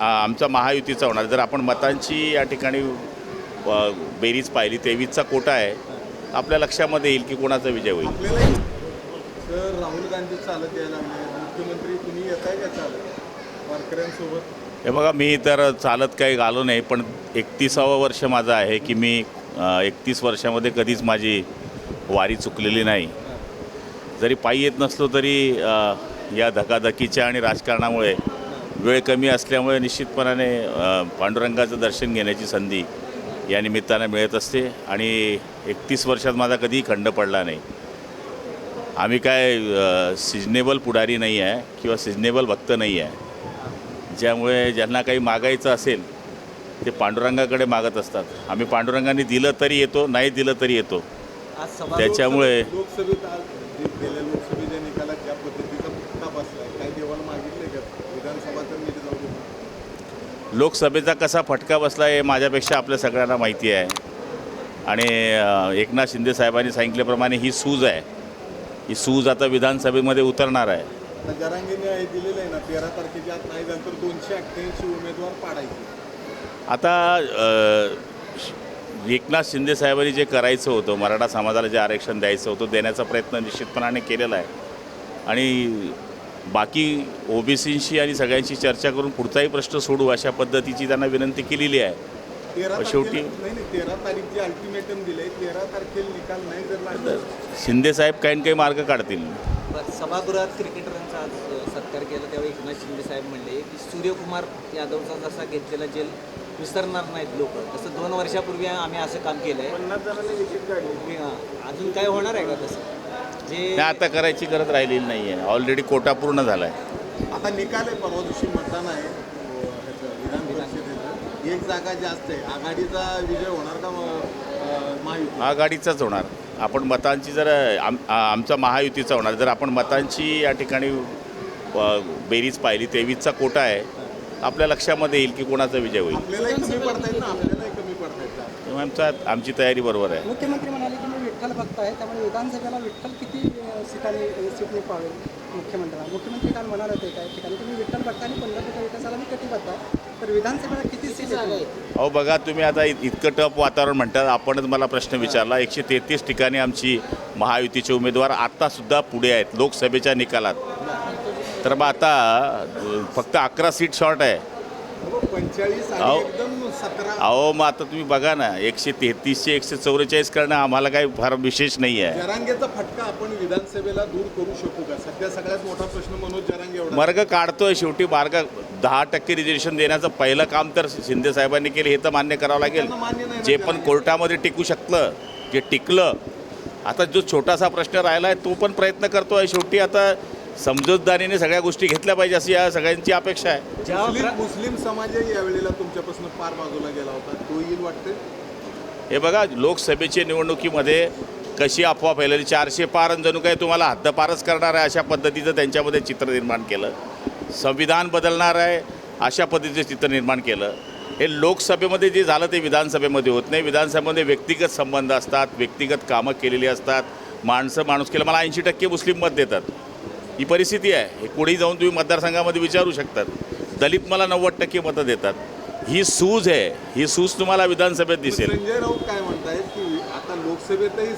आमचा महायुतीचा होणार. जर आपण मतांची या ठिकाणी बेरीज पाहिली तेवीसचा कोटा आहे आपल्या लक्षामध्ये येईल की कोणाचा विजय होईल. राहुल गांधी चालत यायला मुख्यमंत्री तुम्ही येत आहे का चालत? वारकऱ्यांसोबत? हे बघा मी तर चालत काही आलो नाही पण एकतीसावं वर्ष माझं आहे की मी एकतीस वर्षामध्ये कधीच माझी वारी चुकलेली नाही. जरी पायी येत नसलो तरी या धकाधकीच्या आणि राजकारणामुळे वेळ कमी असल्यामुळे निश्चितपणाने पांडुरंगाचं दर्शन घेण्याची संधी या निमित्तानं मिळत असते आणि एकतीस वर्षात माझा कधीही खंड पडला नाही. आम्ही काय सिजनेबल पुढारी नाही आहे किंवा सिजनेबल भक्त नाही आहे. ज्यामुळे ज्यांना काही मागायचं असेल ते पांडुरंगाकडे मागत असतात. आम्ही पांडुरंगाने दिलं तरी येतो नाही दिलं तरी येतो. त्याच्यामुळे लोकसभेत आज जे गेल्या लोकसभेच्या निकालात ज्या पद्धतीचा फटका बसलाय काय देवाला मागितले का विधानसभा तर नीट जाऊ दे लोकसभेचा कसा फटका बसला हे माझ्यापेक्षा आपल्या सगळ्यांना माहिती आहे. आणि एकनाथ शिंदे साहेबांनी सांगितल्याप्रमाणे ही सूज आहे. ही सूज आता विधानसभेमध्ये उतरणार आहे. आता जरांगीने दिलेलं आहे ना तेरा तारखेच्या आत नाही झालं तर दोनशे अठ्ठ्याऐंशी उमेदवार पाडायचे. आता एकनाथ शिंदे साहेबांनी जे करायचं होतं मराठा समाजाला जे आरक्षण द्यायचं होतं देण्याचा प्रयत्न निश्चितपणाने केलेला आहे. आणि बाकी ओबीसींशी आणि सगळ्यांशी चर्चा करून पुढचाही प्रश्न सोडू अशा पद्धतीची त्यांना विनंती केलेली आहे. तेरा शेवटी- तारखेला- नाही नाही तेरा तारीखचे अल्टिमेटम दिले तेरा तारखेला निकाल नाही जर लागला शिंदे साहेब काही ना काही मार्ग काढतील. सभागृहात क्रिकेटरांचा आज सत्कार केला तेव्हा एकनाथ शिंदे साहेब म्हणले की सूर्यकुमार यादवचा जसा घेतलेला जेल विसरणार नाहीत लोक. तसं दोन वर्षापूर्वी आम्ही असं काम केलं आहे अजून काय होणार आहे का तसं? नाही आता करायची गरज राहिलेली नाही आहे ऑलरेडी कोटा पूर्ण झाला आहे आता निकाल आहे परवा दिवशी मतदान आहे. अ, ह्याचं विधान परिषदेचं. एक जागा जास्त आहे. आघाडीचा विजय होणार का अ, महायुती आघाडीचाच होणार. आपण मतांची जर आम आ- आमचा महायुतीचा होणार. जर आपण मतांची या ठिकाणी अ, बेरीज पाहिली तेवीसचा कोटा आहे आपल्या लक्षामध्ये येईल की कोणाचा विजय होईल. आपल्यालाही कमी पडतायत ना. आपल्यालाही कमी पडतायत. तेव्हा आमचा आमची तयारी बरोबर आहे. मुख्यमंत्री म्हणाले की मी विठ्ठल भक्त आहे त्यामुळे विधानसभेला विठ्ठल किती सीटांनी सीटने पावेल मुख्यमंत्र्यांना? मुख्यमंत्री काल म्हणाले होते काही ठिकाणी? तुम्ही विठ्ठल भक्त आणि पंढरपूरच्या विकासाला मी कटिबद्ध आहे. तर विधानसभेला किती सीट आहे अहो बघा तुम्ही आता इत- इतकं टफ वातावरण म्हणतात आपणच मला प्रश्न विचारला. एकशे तेहतीस ठिकाणी आमची महायुतीचे उमेदवार आत्तासुद्धा पुढे आहेत लोकसभेच्या निकालात. तर मग आता फक्त अकरा सीट शॉर्ट आहे. अहो. मग आता तुम्ही बघा ना एकशे तेहतीसशे एकशे चौवेचाळीस करणं आम्हाला काही फार विशेष नाही आहे. जरांगेचा फटका आपण विधानसभेला दूर करू शकू का? सध्या सगळ्यात मोठा प्रश्न मनोज जरांगे मार्ग काढतोय शेवटी मार्ग दहा टक्के रिझर्वेशन देण्याचं पहिलं काम तर शिंदे साहेबांनी केलं हे तर मान्य करावं लागेल. जे पण. कोर्टामध्ये टिकू शकलं जे टिकलं आता जो छोटासा प्रश्न राहिला आहे तो पण प्रयत्न करतोय. शेवटी आता समजूतदारीने सगळ्या गोष्टी घेतल्या पाहिजे अशी या सगळ्यांची अपेक्षा आहे. मुस्लिम मुस्लिम समाजही यावेळेला तुमच्यापासून पार बाजूला गेला होता तो येईल वाटते हे बघा लोकसभेच्या निवडणुकीमध्ये कशी अफवा फैलली? चारशे पार आणि जणू काही तुम्हाला हद्दपारच करणार आहे अशा पद्धतीचं त्यांच्यामध्ये चित्र निर्माण केलं. संविधान बदलणार आहे अशा पद्धतीचं चित्र निर्माण केलं. हे लोकसभेमध्ये जे झालं ते विधानसभेमध्ये होत नाही. विधानसभेमध्ये व्यक्तिगत संबंध असतात व्यक्तिगत कामं केलेली असतात. माणसं माणूस केलं. मला ऐंशी टक्के मुस्लिम मत देतात. ही परिस्थिती आहे. हे कुठेही जाऊन तुम्ही मतदारसंघामध्ये विचारू शकतात. दलित मला नव्वद टक्के मतं देतात. ही सूज आहे. ही सूज तुम्हाला विधानसभेत दिसेल. संजय राऊत काय म्हणतायत की आता लोकसभेतही